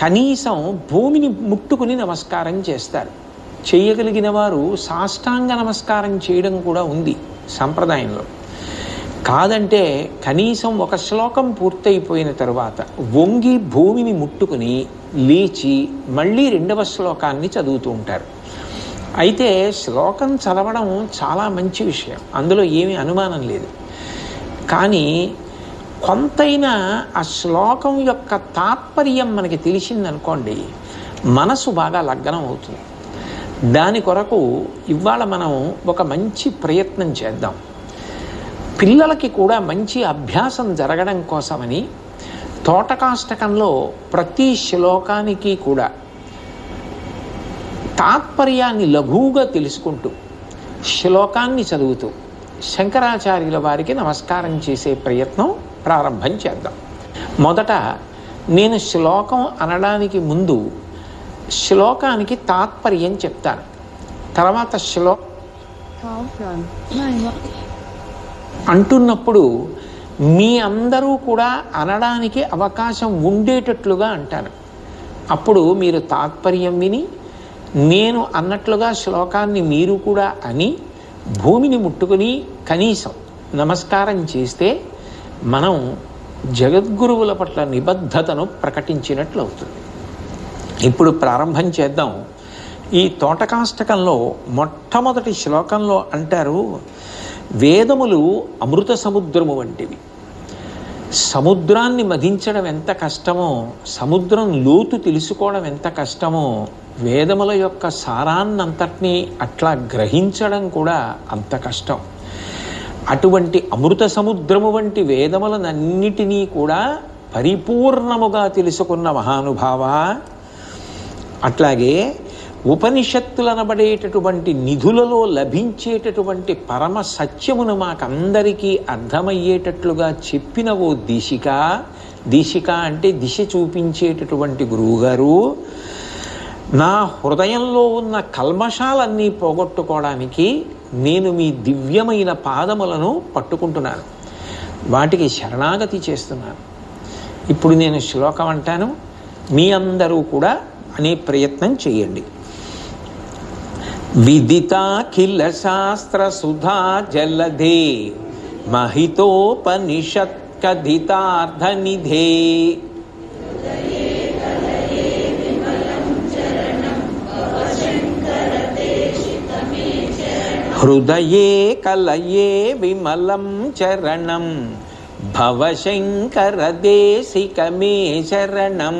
కనీసం భూమిని ముట్టుకుని నమస్కారం చేస్తారు. చేయగలిగిన వారు సాష్టాంగ నమస్కారం చేయడం కూడా ఉంది సంప్రదాయంలో. కాదంటే కనీసం ఒక శ్లోకం పూర్తయిపోయిన తరువాత వంగి భూమిని ముట్టుకుని లేచి మళ్ళీ రెండవ శ్లోకాన్ని చదువుతూ ఉంటారు. అయితే శ్లోకం చదవడం చాలా మంచి విషయం. అందులో ఏమీ అనుమానం లేదు. కానీ కొంతైనా ఆ శ్లోకం యొక్క తాత్పర్యం మనకి తెలిసిందనుకోండి మనసు బాగా లగ్నం అవుతుంది. దాని కొరకు ఇవాళ మనం ఒక మంచి ప్రయత్నం చేద్దాం. పిల్లలకి కూడా మంచి అభ్యాసం జరగడం కోసమని తోటకాష్టకంలో ప్రతి శ్లోకానికి కూడా తాత్పర్యాన్ని లఘువుగా తెలుసుకుంటూ శ్లోకాన్ని చదువుతూ శంకరాచార్యుల వారికి నమస్కారం చేసే ప్రయత్నం ప్రారంభం చేద్దాం. మొదట నేను శ్లోకం అనడానికి ముందు శ్లోకానికి తాత్పర్యం చెప్తాను. తర్వాత శ్లో అంటున్నప్పుడు మీ అందరూ కూడా అనడానికి అవకాశం ఉండేటట్లుగా అంటాను. అప్పుడు మీరు తాత్పర్యం విని నేను అన్నట్లుగా శ్లోకాన్ని మీరు కూడా అని భూమిని ముట్టుకుని కనీసం నమస్కారం చేస్తే మనం జగద్గురువుల పట్ల నిబద్ధతను ప్రకటించినట్లు అవుతుంది ఇప్పుడు ప్రారంభం చేద్దాం. ఈ తోటకాష్టకంలో మొట్టమొదటి శ్లోకంలో అంటారు వేదములు అమృత సముద్రము వంటివి. సముద్రాన్ని మధించడం ఎంత కష్టమో సముద్రం లోతు తెలుసుకోవడం ఎంత కష్టమో వేదముల యొక్క సారాన్నంతటినీ అట్లా గ్రహించడం కూడా అంత కష్టం. అటువంటి అమృత సముద్రము వంటి వేదములనన్నిటినీ కూడా పరిపూర్ణముగా తెలుసుకున్న మహానుభావ. అట్లాగే ఉపనిషత్తులనబడేటటువంటి నిధులలో లభించేటటువంటి పరమ సత్యమును మాకందరికీ అర్థమయ్యేటట్లుగా చెప్పిన ఓ దిశిక దిశిక అంటే దిశ చూపించేటటువంటి గురువుగారు. నా హృదయంలో ఉన్న కల్మషాలన్నీ పోగొట్టుకోవడానికి నేను మీ దివ్యమైన పాదములను పట్టుకుంటున్నాను. వాటికి శరణాగతి చేస్తున్నాను. ఇప్పుడు నేను శ్లోకం అంటాను. మీ అందరూ కూడా అనే ప్రయత్నం చేయండి. విదితాఖిల శాస్త్ర సుధా జలధే మహితోపనిషత్ కథితార్థనిధే హృదయే కలయే విమలం చరణం భవశంకర దేశికమే శరణం.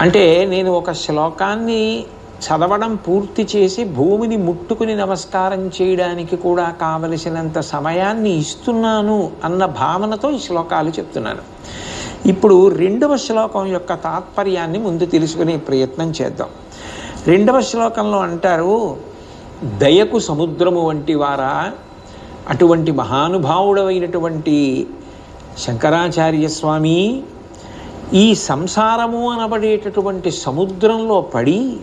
అంటే నేను ఒక శ్లోకాన్ని చదవడం పూర్తి చేసి భూమిని ముట్టుకుని నమస్కారం చేయడానికి కూడా కావలసినంత సమయాన్ని ఇస్తున్నాను అన్న భావనతో ఈ శ్లోకాలు చెప్తున్నాను. ఇప్పుడు రెండవ శ్లోకం యొక్క తాత్పర్యాన్ని ముందు తెలుసుకునే ప్రయత్నం చేద్దాం. రెండవ శ్లోకంలో అంటారు దయకు సముద్రము వంటి వారా అటువంటి మహానుభావుడైనటువంటి శంకరాచార్య స్వామి ఈ సంసారము అనబడేటటువంటి సముద్రంలో పడి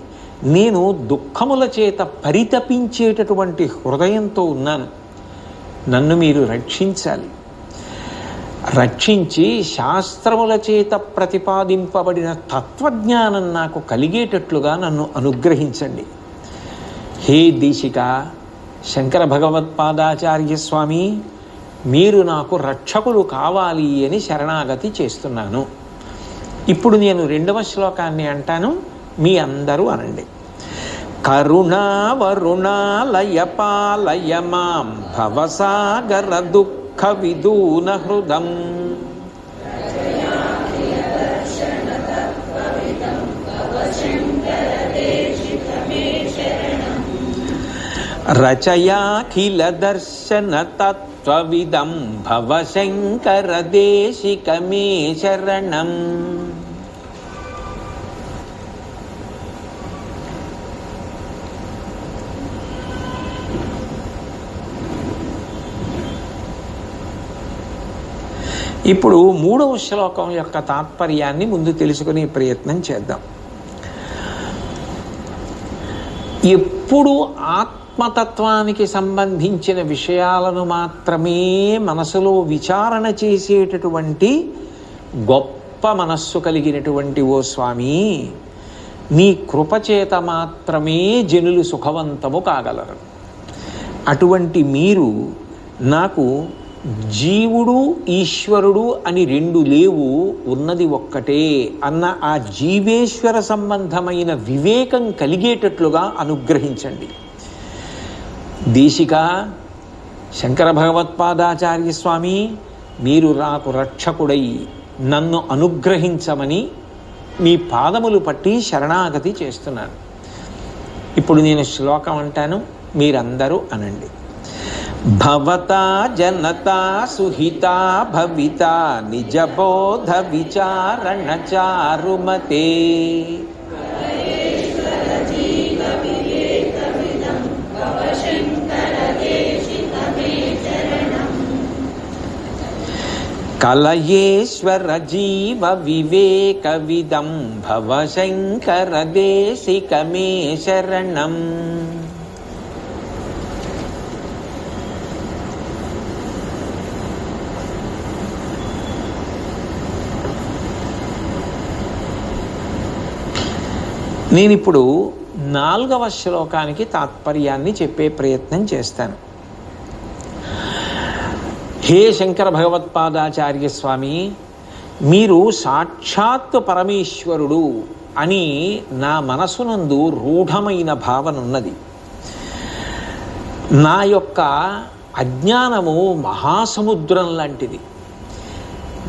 నేను దుఃఖముల చేత పరితపించేటటువంటి హృదయంతో ఉన్నాను. నన్ను మీరు రక్షించాలి. రక్షించి శాస్త్రముల చేత ప్రతిపాదింపబడిన తత్వజ్ఞానం నాకు కలిగేటట్లుగా నన్ను అనుగ్రహించండి. హే దీశిక శంకర భగవత్పాదాచార్య స్వామి మీరు నాకు రక్షకులు కావాలి అని శరణాగతి చేస్తున్నాను. ఇప్పుడు నేను రెండవ శ్లోకాన్ని అంటాను. మీ అందరూ అనండి. కరుణా పాలయ మాం భవసాగర దుఃఖ విదూన హృదం రచయాఖిల దర్శన తత్వవిదం భవశంకర దేశిక మే శరణం ఇప్పుడు మూడవ శ్లోకం యొక్క తాత్పర్యాన్ని ముందు తెలుసుకునే ప్రయత్నం చేద్దాం. ఎప్పుడు ఆత్మతత్వానికి సంబంధించిన విషయాలను మాత్రమే మనసులో విచారణ చేసేటటువంటి గొప్ప మనస్సు కలిగినటువంటి ఓ స్వామి నీ కృపచేత మాత్రమే జనులు సుఖవంతము కాగలరు. అటువంటి మీరు నాకు జీవుడు ఈశ్వరుడు అని రెండు లేవు ఉన్నది ఒక్కటే అన్న ఆ జీవేశ్వర సంబంధమైన వివేకం కలిగేటట్లుగా అనుగ్రహించండి. దేశిక శంకర భగవత్పాదాచార్య స్వామి మీరు నాకు రక్షకుడై నన్ను అనుగ్రహించమని మీ పాదములు పట్టి శరణాగతి చేస్తున్నాను. ఇప్పుడు నేను శ్లోకం అంటాను మీరందరూ అనండి. भवता, जनता, सुहिता, भविता, निज बोध, विचारण, चारुमते। कलयेश्वर जीव विवेक विदं निजबोधविचारणचारुमते देशिक मे शरणम्। నేను ఇప్పుడు నాలుగవ శ్లోకానికి తాత్పర్యాన్ని చెప్పే ప్రయత్నం చేస్తాను. హే శంకర భగవత్పాదాచార్య స్వామి మీరు సాక్షాత్ పరమేశ్వరుడు అని నా మనసునందు రూఢమైన భావన ఉన్నది నా యొక్క అజ్ఞానము మహాసముద్రం లాంటిది.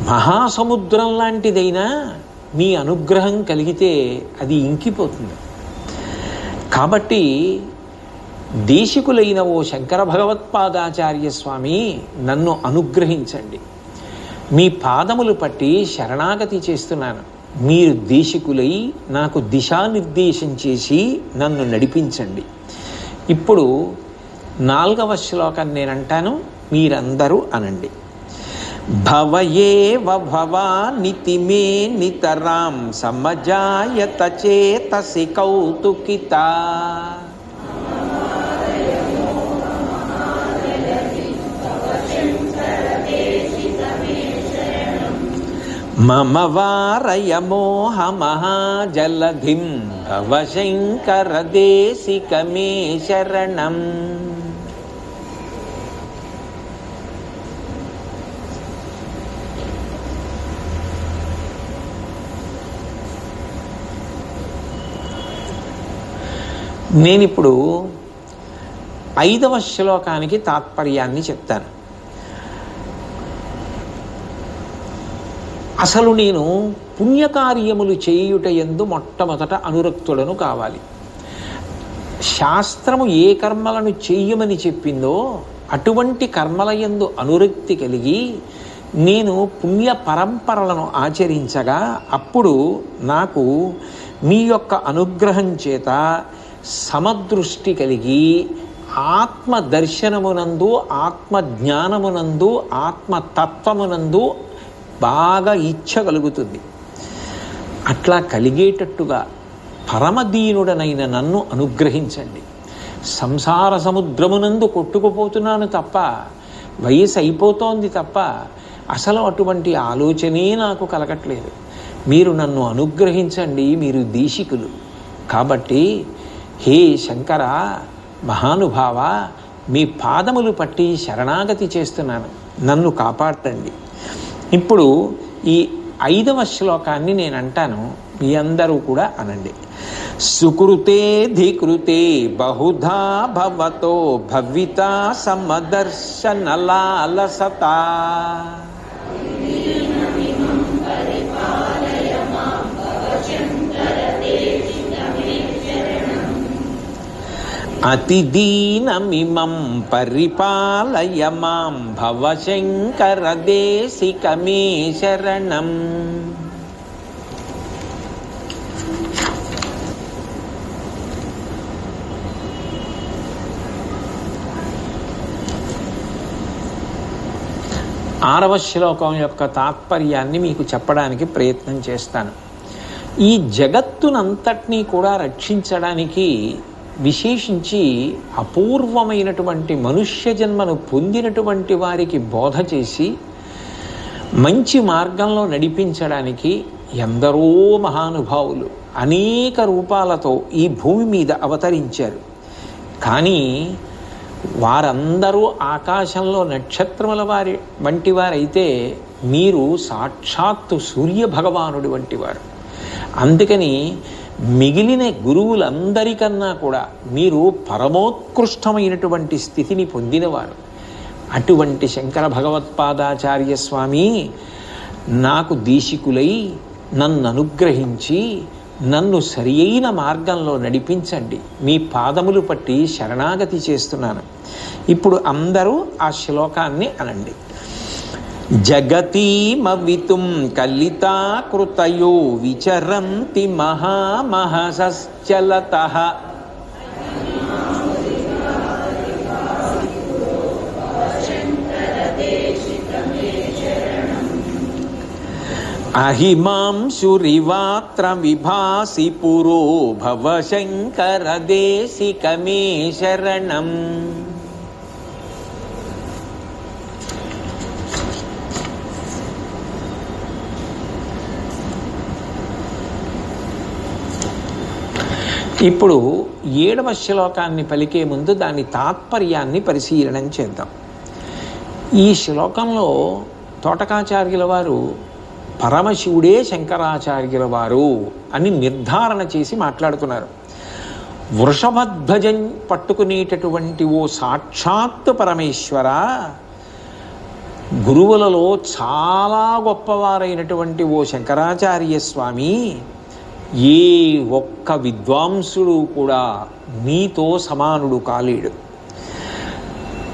మహాసముద్రం లాంటిదైనా మీ అనుగ్రహం కలిగితే అది ఇంకిపోతుంది. కాబట్టి దేశికులైన ఓ శంకర భగవత్పాదాచార్య స్వామి నన్ను అనుగ్రహించండి. మీ పాదములు పట్టి శరణాగతి చేస్తున్నాను. మీరు దేశికులై నాకు దిశానిర్దేశం చేసి నన్ను నడిపించండి. ఇప్పుడు నాలుగవ శ్లోకం నేనంటాను మీరందరూ అనండి. భవయేవ భవానితి మే నితరాం సమజాయత చేతసి కౌతుకిత. మమ వారయ మోహమహాజలధిం భవశంకర దేశిక మే శరణం. నేనిప్పుడు ఐదవ శ్లోకానికి తాత్పర్యాన్ని చెప్తాను. అసలు నేను పుణ్యకార్యములు చేయుట ఎందు మొట్టమొదట అనురక్తులను కావాలి. శాస్త్రము ఏ కర్మలను చెయ్యమని చెప్పిందో అటువంటి కర్మల యందు అనురక్తి కలిగి నేను పుణ్య పరంపరలను ఆచరించగా అప్పుడు నాకు మీ యొక్క అనుగ్రహం చేత సమదృష్టి కలిగి ఆత్మ దర్శనమునందు ఆత్మ జ్ఞానమునందు ఆత్మతత్వమునందు బాగా ఇచ్చ కలుగుతుంది. అట్లా కలిగేటట్టుగా పరమదీనుడనైన నన్ను అనుగ్రహించండి. సంసార సముద్రమునందు కొట్టుకుపోతున్నాను తప్ప వయసు అయిపోతోంది తప్ప అసలు అటువంటి ఆలోచనే నాకు కలగట్లేదు. మీరు నన్ను అనుగ్రహించండి మీరు దీశికులు కాబట్టి హే శంకర మహానుభావ మీ పాదములు పట్టి శరణాగతి చేస్తున్నాను. నన్ను కాపాడండి ఇప్పుడు ఈ ఐదవ శ్లోకాన్ని నేను అంటాను మీ అందరూ కూడా అనండి. సుకృతే ధికృతే బహుధా భవతో భవిత సమదర్శనలాలసత అతిదీనమిమం పరిపాలయ మాం భవశంకర దేశిక మే శరణం. ఆరవ శ్లోకం యొక్క తాత్పర్యాన్ని మీకు చెప్పడానికి ప్రయత్నం చేస్తాను. ఈ జగత్తునంతటినీ కూడా రక్షించడానికి విశేషించి అపూర్వమైనటువంటి మనుష్య జన్మను పొందినటువంటి వారికి బోధ చేసి మంచి మార్గంలో నడిపించడానికి ఎందరో మహానుభావులు అనేక రూపాలతో ఈ భూమి మీద అవతరించారు. కానీ వారందరూ ఆకాశంలో నక్షత్రముల వారి వంటి వారైతే మీరు సాక్షాత్తు సూర్య వంటివారు వంటి వారు. అందుకని మిగిలిన గురువులందరికన్నా కూడా మీరు పరమోత్కృష్టమైనటువంటి స్థితిని పొందినవారు. అటువంటి శంకర భగవత్పాదాచార్య స్వామి నాకు దీశికులై నన్ను అనుగ్రహించి నన్ను సరి అయిన మార్గంలో నడిపించండి. మీ పాదములు పట్టి శరణాగతి చేస్తున్నాను. ఇప్పుడు అందరూ ఆ శ్లోకాన్ని అనండి. జగతీమవితుం కలితాకృతయో విచరంతి మహామహసశ్చలత. అహిమాంశురివాత్ర విభాసి పురో భవ శంకర ఇప్పుడు ఏడవ శ్లోకాన్ని పలికే ముందు దాని తాత్పర్యాన్ని పరిశీలనం చేద్దాం. ఈ శ్లోకంలో తోటకాచార్యుల వారు పరమశివుడే శంకరాచార్యుల వారు అని నిర్ధారణ చేసి మాట్లాడుతున్నారు వృషభధ్వజం పట్టుకునేటటువంటి ఓ సాక్షాత్ పరమేశ్వర గురువులలో చాలా గొప్పవారైనటువంటి ఓ శంకరాచార్య స్వామి ఏ ఒక్క విద్వాంసుడు కూడా నీతో సమానుడు కాలేడు.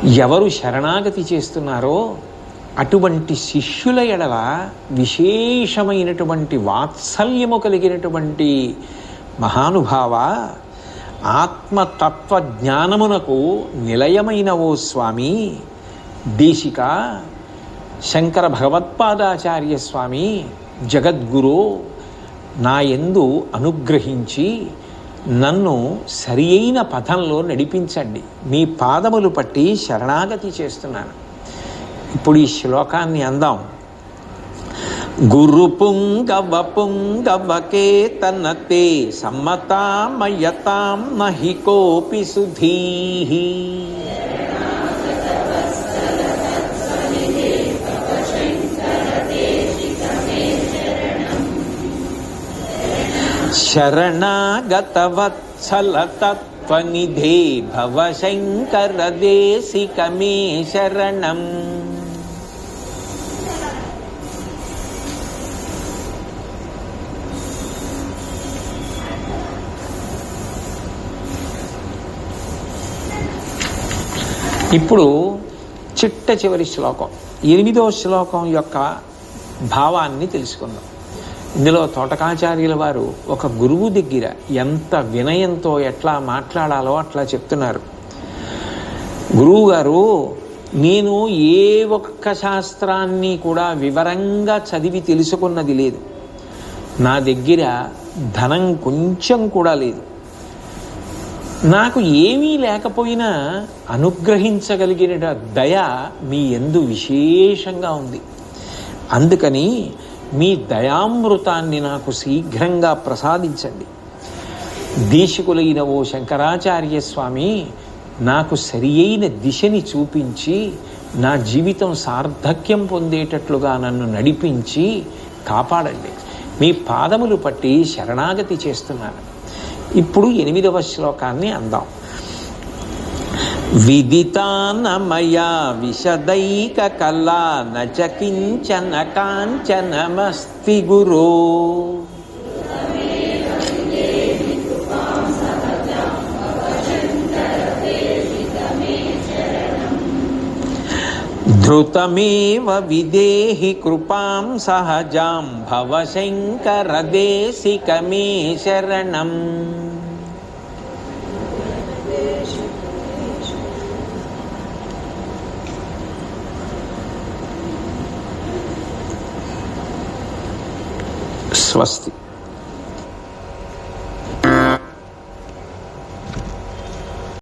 ఎవరు శరణాగతి చేస్తున్నారో అటువంటి శిష్యుల ఎడల విశేషమైనటువంటి వాత్సల్యము కలిగినటువంటి మహానుభావ ఆత్మతత్వ జ్ఞానమునకు నిలయమైన ఓ స్వామి. దేశిక శంకర భగవత్పాదాచార్య స్వామి జగద్గురు నా యందు అనుగ్రహించి నన్ను సరి అయిన పథంలో నడిపించండి. మీ పాదములు పట్టి శరణాగతి చేస్తున్నాను. ఇప్పుడు ఈ శ్లోకాన్ని అందాం. గురు పుంగవ పుంగవకేతనతే సమ్మతామయతాం నహి కోపి సుధీః శరణాగతవత్సల తత్వనిధే భవ శంకర దేశికమే శరణం ఇప్పుడు చిట్ట చివరి శ్లోకం ఎనిమిదో శ్లోకం యొక్క భావాన్ని తెలుసుకుందాం. ఇందులో తోటకాచార్యుల వారు ఒక గురువు దగ్గర ఎంత వినయంతో ఎట్లా మాట్లాడాలో అట్లా చెప్తున్నారు. గురువు గారు నేను ఏ ఒక్క శాస్త్రాన్ని కూడా వివరంగా చదివి తెలుసుకున్నది లేదు. నా దగ్గర ధనం కొంచెం కూడా లేదు. నాకు ఏమీ లేకపోయినా అనుగ్రహించగలిగిన దయ మీ ఎందు విశేషంగా ఉంది. అందుకని మీ దయామృతాన్ని నాకు శీఘ్రంగా ప్రసాదించండి. దేశికులైన ఓ శంకరాచార్య స్వామి నాకు సరి అయిన దిశని చూపించి నా జీవితం సార్థక్యం పొందేటట్లుగా నన్ను నడిపించి కాపాడండి. మీ పాదములు పట్టి శరణాగతి చేస్తున్నాను. ఇప్పుడు ఎనిమిదవ శ్లోకాన్ని అందాం. విదితానమయా విశదైక కళా నచ కించన కాంచనమస్తి గురో ధృతమేవ విదేహి కృపాం సహజాం భవ శంకర దేశికమే శరణం свасты.